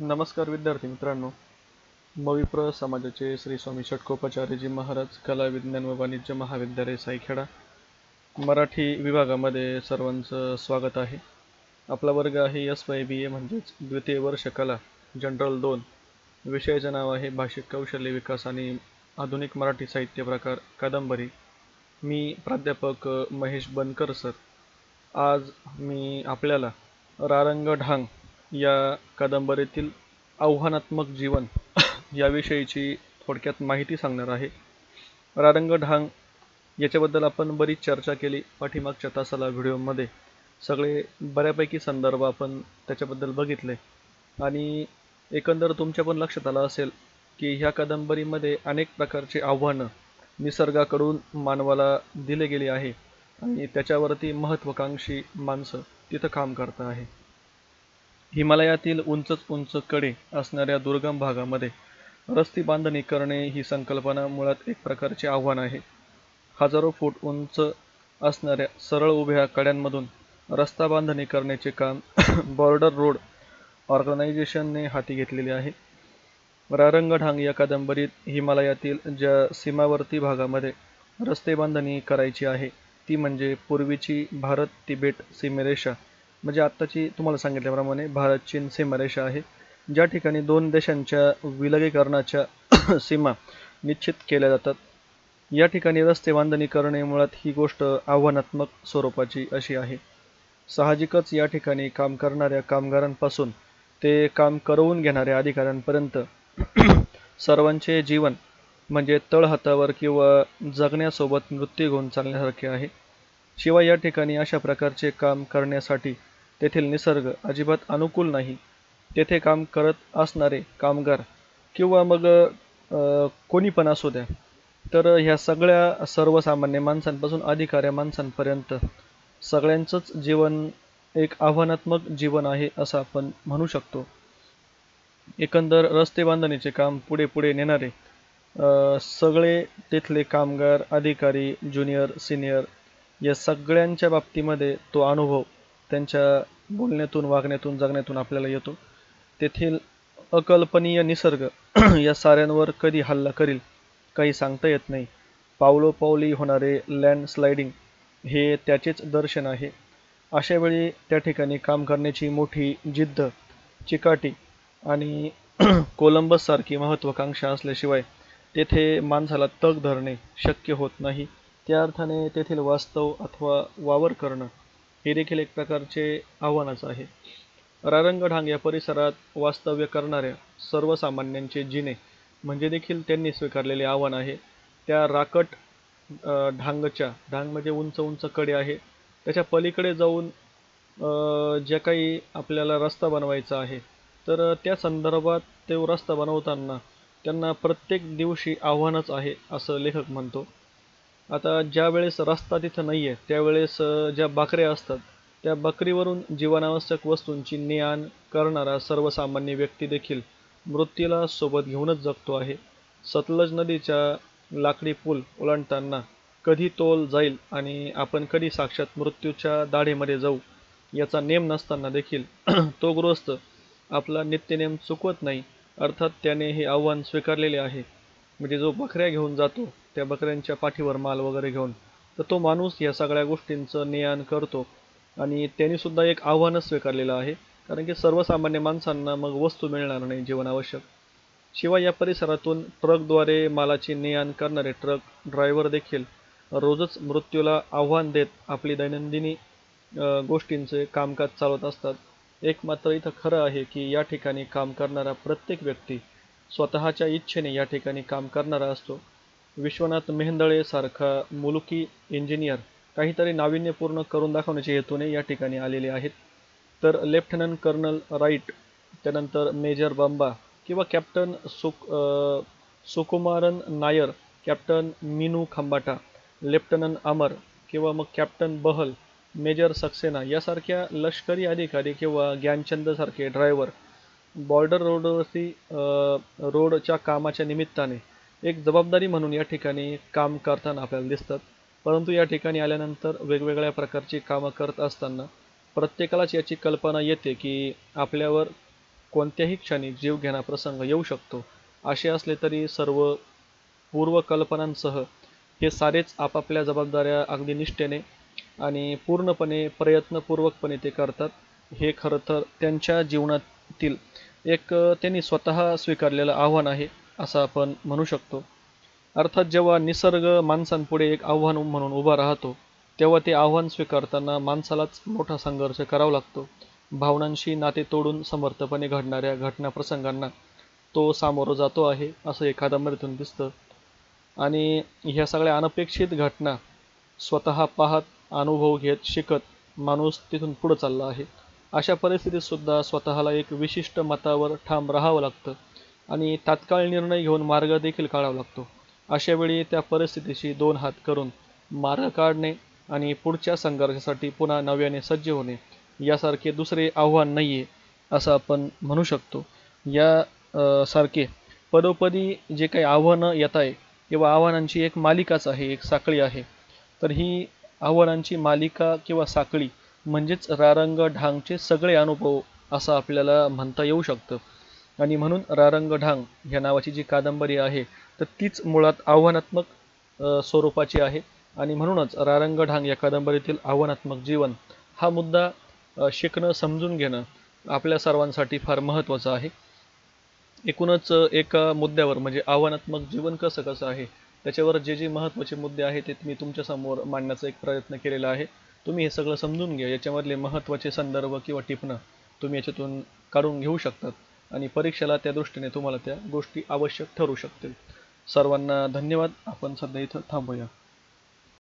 नमस्कार विद्यार्थी मित्रांनो. मविप्र समाजाचे श्री स्वामी षटकोपाचार्यजी महाराज कला विज्ञान व वाणिज्य महाविद्यालय सायखेडा मराठी विभागामध्ये सर्वांचं स्वागत आहे. आपला वर्ग आहे एस वाय बी ए म्हणजेच द्वितीय वर्ष कला जनरल दोन. विषयाचं नाव आहे भाषिक कौशल्य विकास आणि आधुनिक मराठी साहित्य प्रकार कादंबरी. मी प्राध्यापक महेश बनकर सर. आज मी आपल्याला रारंग ढांग या कादंबरीतील आव्हानात्मक जीवन याविषयीची थोडक्यात माहिती सांगणार आहे. रारंग ढांग याच्याबद्दल आपण बरीच चर्चा केली पाठीमागच्या तासाला व्हिडिओमध्ये. सगळे बऱ्यापैकी संदर्भ आपण त्याच्याबद्दल बघितले. आणि एकंदर तुमच्या पण लक्षात आलं असेल की ह्या कादंबरीमध्ये अनेक प्रकारची आव्हानं निसर्गाकडून मानवाला दिले गेली आहे. आणि त्याच्यावरती महत्त्वाकांक्षी माणसं तिथं काम करत आहे. हिमालयातील उंचच उंच कडे असणाऱ्या दुर्गम भागामध्ये रस्ती बांधणी करणे ही संकल्पना मुळात एक प्रकारचे आव्हान आहे. हजारो फूट उंच असणाऱ्या सरळ उभ्या कड्यांमधून रस्ता बांधणी करण्याचे काम बॉर्डर रोड ऑर्गनायझेशनने हाती घेतलेले आहे. रारंगढांग या कादंबरीत हिमालयातील ज्या सीमावर्ती भागामध्ये रस्ते बांधणी करायची आहे ती म्हणजे पूर्वीची भारत तिबेट सीमेरेषा म्हणजे आत्ताची तुम्हाला सांगितल्याप्रमाणे भारत चीन सीमारेषा आहे. ज्या ठिकाणी दोन देशांच्या विलगीकरणाच्या सीमा निश्चित केल्या जातात या ठिकाणी रस्ते बांधणी करणे मुळात ही गोष्ट आव्हानात्मक स्वरूपाची अशी आहे. साहजिकच या ठिकाणी काम करणाऱ्या कामगारांपासून ते काम करवून घेणाऱ्या अधिकाऱ्यांपर्यंत सर्वांचे जीवन म्हणजे तळहातावर किंवा जगण्यासोबत मृत्यू घेऊन चालण्यासारखे आहे. शिवाय या ठिकाणी अशा प्रकारचे काम करण्यासाठी तेथील निसर्ग अजिबात अनुकूल नाही. तेथे काम करत असणारे कामगार किंवा मग कोणी पण असू द्या. तर ह्या सगळ्या सर्वसामान्य माणसांपासून अधिकाऱ्या माणसांपर्यंत सगळ्यांचंच जीवन एक आव्हानात्मक जीवन आहे असं आपण म्हणू शकतो. एकंदर रस्ते बांधणीचे काम पुढे पुढे नेणारे सगळे तिथले कामगार अधिकारी ज्युनियर सिनियर या सगळ्यांच्या बाबतीमध्ये तो अनुभव त्यांच्या बोलण्यातून वागण्यातून जगण्यातून आपल्याला येतो. तेथील अकल्पनीय निसर्ग या साऱ्यांवर कधी हल्ला करील काही सांगता येत नाही. पावलोपावली होणारे लँडस्लायडिंग हे त्याचेच दर्शन आहे. अशावेळी त्या ठिकाणी काम करण्याची मोठी जिद्द चिकाटी आणि कोलंबससारखी महत्त्वाकांक्षा असल्याशिवाय तेथे माणसाला तग धरणे शक्य होत नाही. त्या अर्थाने तेथील वास्तव अथवा वावर करणं हे देखील एक प्रकारचे आव्हानच आहे. रारंगढांग या परिसरात वास्तव्य करणाऱ्या सर्वसामान्यांचे जिने म्हणजे देखील त्यांनी स्वीकारलेले आव्हान आहे. त्या राकट ढांगच्या ढांग म्हणजे उंच उंच कडे आहे. त्याच्या पलीकडे जाऊन जे काही आपल्याला रस्ता बनवायचा आहे तर त्या संदर्भात ते रस्ता बनवताना त्यांना प्रत्येक दिवशी आव्हानच आहे असं लेखक म्हणतो. आता ज्या वेळेस रस्ता तिथं नाही आहे त्यावेळेस ज्या बकऱ्या असतात त्या बकरीवरून जीवनावश्यक वस्तूंची ने आण करणारा सर्वसामान्य व्यक्ती देखील मृत्यूला सोबत घेऊनच जगतो आहे. सतलज नदीच्या लाकडी पूल ओलांडताना कधी तोल जाईल आणि आपण कधी साक्षात मृत्यूच्या दाढेमध्ये जाऊ याचा नेम नसताना देखील तो गृहस्थ आपला नित्यनेम चुकवत नाही अर्थात त्याने हे आव्हान स्वीकारलेले आहे. म्हणजे जो बकऱ्या घेऊन जातो त्या बकऱ्यांच्या पाठीवर माल वगैरे घेऊन तर तो माणूस या सगळ्या गोष्टींचं नेआण करतो. आणि त्यांनीसुद्धा एक आव्हानच स्वीकारलेलं आहे कारण की सर्वसामान्य माणसांना मग वस्तू मिळणार नाही जीवनावश्यक शिवाय या परिसरातून ट्रकद्वारे मालाची ने करणारे ट्रक ड्रायव्हर देखील रोजच मृत्यूला आव्हान देत आपली दैनंदिनी गोष्टींचे कामकाज चालवत असतात. एक मात्र इथं खरं आहे की या ठिकाणी काम करणारा प्रत्येक व्यक्ती स्वतःच्या इच्छेने या ठिकाणी काम करणारा असतो. विश्वनाथ मेहेंदळेसारखा मुलुकी इंजिनियर काहीतरी नाविन्यपूर्ण करून दाखवण्याच्या हेतूने या ठिकाणी आलेले आहेत. तर लेफ्टनंट कर्नल राईट त्यानंतर मेजर बंबा किंवा कॅप्टन सुक सुकुमारन नायर कॅप्टन मिनू खंबाटा लेफ्टनंट अमर किंवा मग कॅप्टन बहल मेजर सक्सेना यासारख्या लष्करी अधिकारी किंवा ज्ञानचंदसारखे ड्रायव्हर बॉर्डर रोडवरती रोडच्या कामाच्या निमित्ताने एक जबाबदारी म्हणून या ठिकाणी काम करताना आपल्याला दिसतात. परंतु या ठिकाणी आल्यानंतर वेगवेगळ्या प्रकारची कामं करत असताना प्रत्येकालाच याची कल्पना येते की आपल्यावर कोणत्याही क्षणी जीवघेणा प्रसंग येऊ शकतो. असे असले तरी सर्व पूर्वकल्पनांसह हे सारेच आपापल्या जबाबदाऱ्या अगदी निष्ठेने आणि पूर्णपणे प्रयत्नपूर्वकपणे ते करतात. हे खरं तर त्यांच्या जीवनातील एक त्यांनी स्वतः स्वीकारलेलं आव्हान आहे. असं आपण म्हणू शकतो. अर्थात जेव्हा निसर्ग माणसांपुढे एक आव्हान म्हणून उभा राहतो तेव्हा ते आव्हान स्वीकारताना माणसालाच मोठा संघर्ष करावा लागतो. भावनांशी नाते तोडून समर्थपणे घडणाऱ्या घटना प्रसंगांना तो सामोरं जातो आहे असं या मरीतून दिसतं. आणि ह्या सगळ्या अनपेक्षित घटना स्वतः पाहत अनुभव घेत शिकत माणूस तिथून पुढं चालला आहे. अशा परिस्थितीत सुद्धा स्वतःला एक विशिष्ट मतावर ठाम राहावं लागतं. आणि तात्काळ निर्णय घेऊन मार्ग देखील काढावा लागतो. अशावेळी त्या परिस्थितीशी दोन हात करून मार्ग काढणे आणि पुढच्या संघर्षासाठी पुन्हा नव्याने सज्ज होणे यासारखे दुसरे आव्हान नाही आहे असं आपण म्हणू शकतो. या सारखे पदोपदी जे काही आव्हानं येत आहे किंवा आव्हानांची एक मालिकाच आहे एक साखळी आहे तर ही आव्हानांची मालिका किंवा साखळी म्हणजेच रारंग ढांगचे सगळे अनुभव असं आपल्याला म्हणता येऊ शकतं. आणि म्हणून रारंगढांग ह्या नावाची जी कादंबरी आहे तर तीच मुळात आव्हानात्मक स्वरूपाची आहे. आणि म्हणूनच रारंगढांग या कादंबरीतील आव्हानात्मक जीवन हा मुद्दा शिकणं समजून घेणं आपल्या सर्वांसाठी फार महत्त्वाचं आहे. एकूणच एका मुद्द्यावर म्हणजे आव्हानात्मक जीवन कसं कसं आहे त्याच्यावर जे जे महत्त्वाचे मुद्दे आहेत ते मी तुमच्यासमोर मांडण्याचा एक प्रयत्न केलेला आहे. तुम्ही हे सगळं समजून घ्या. याच्यामधले महत्त्वाचे संदर्भ किंवा टिपणं तुम्ही याच्यातून काढून घेऊ शकतात. आणि परीक्षेला त्या दृष्टीने तुम्हाला त्या गोष्टी आवश्यक ठरू शकतील. सर्वांना धन्यवाद. आपण सध्या इथं थांबूया.